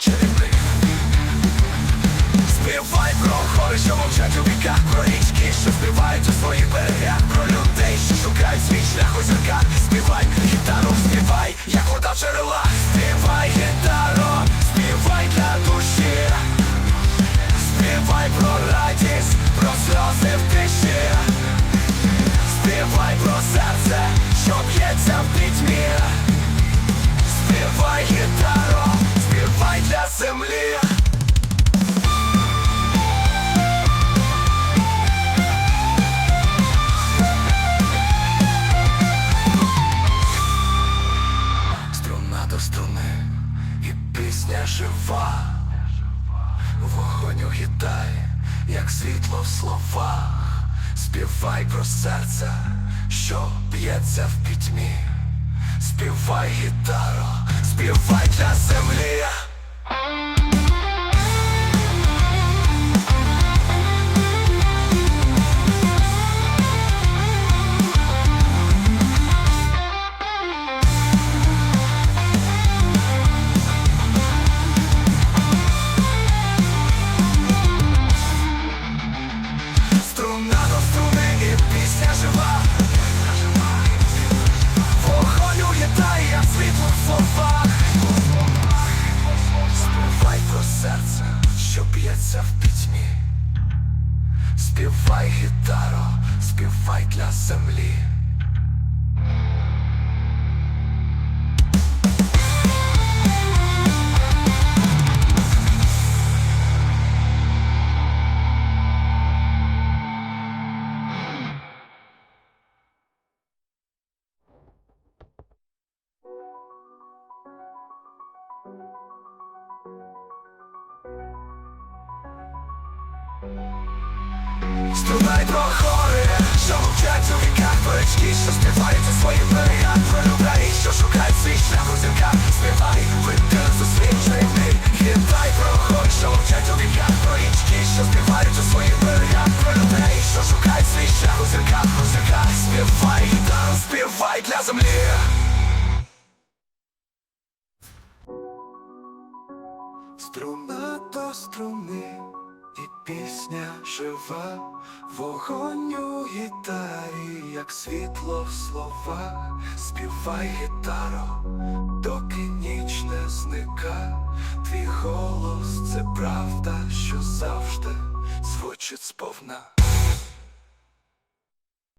Чарівний Співай про гори, що мовчать у віках, про річки, що співають у своїх берегах, Струна і пісня жива. Вогонь угітай, як світло в словах. Співай про серце, що б'ється в пітьмі. Співай гітаро, співай для землі. Струдай про гори, що мовчать у віках Про що співають у своїх берегах. Про людей, що шукають свій шлях у зірках. Співай, веди у світ чарівний Гітай про гори, що мовчать у віках. Про що співають у своїх берегах. Про людей, що шукають свій шлях у зірках У зірках. Співай, гітару, співай для землі. Струна до струни пісня жива, вогонь у гітарі, як світло в словах, співай гітаро, доки ніч не зника, твій голос це правда, що завжди звучить сповна.